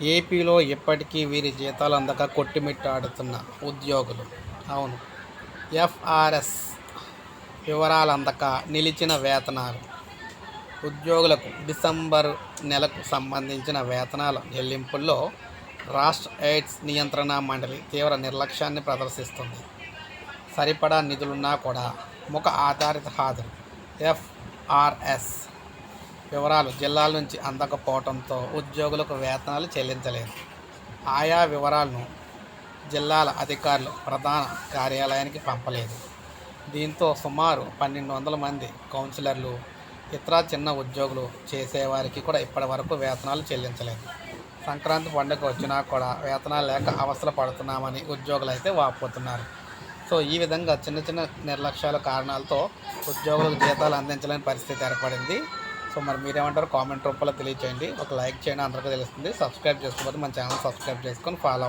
ఏపీలో ఇప్పటికీ వీరి జీతాలు అందక కొట్టుమిట్టాడుతున్న ఉద్యోగులు. అవును. ఎఫ్ఆర్ఎస్ వివరాలు అందక నిలిచిన వేతనాలు. ఉద్యోగులకు డిసెంబర్ నెలకు సంబంధించిన వేతనాల చెల్లింపుల్లో రాష్ట్ర ఎయిడ్స్ నియంత్రణ మండలి తీవ్ర నిర్లక్ష్యాన్ని ప్రదర్శిస్తుంది. సరిపడా నిధులున్నా కూడా ముఖ ఆధారిత హాజరు. ఎఫ్ఆర్ఎస్ వివరాలు జిల్లాల నుంచి అందకపోవడంతో ఉద్యోగులకు వేతనాలు చెల్లించలేదు. ఆయా వివరాలను జిల్లాల అధికారులు ప్రధాన కార్యాలయానికి పంపలేదు. దీంతో సుమారు పన్నెండు వందల మంది కౌన్సిలర్లు ఇతర చిన్న ఉద్యోగులు చేసేవారికి కూడా ఇప్పటి వరకు వేతనాలు చెల్లించలేదు. సంక్రాంతి పండుగ వచ్చినా కూడా వేతనాలు లేక అవస్థలు పడుతున్నామని ఉద్యోగులు అయితే వాపోతున్నారు. సో ఈ విధంగా చిన్న చిన్న నిర్లక్ష్యాల కారణాలతో ఉద్యోగులకు జీతాలు అందించలేని పరిస్థితి ఏర్పడింది. సో మరి మీరేమంటారు కామెంట్ రూపంలో తెలియచేయండి. ఒక లైక్ చేయండి అందరికీ తెలుస్తుంది. సబ్స్క్రైబ్ చేసుకోకపోతే మన ఛానల్ సబ్స్క్రైబ్ చేసుకొని ఫాలో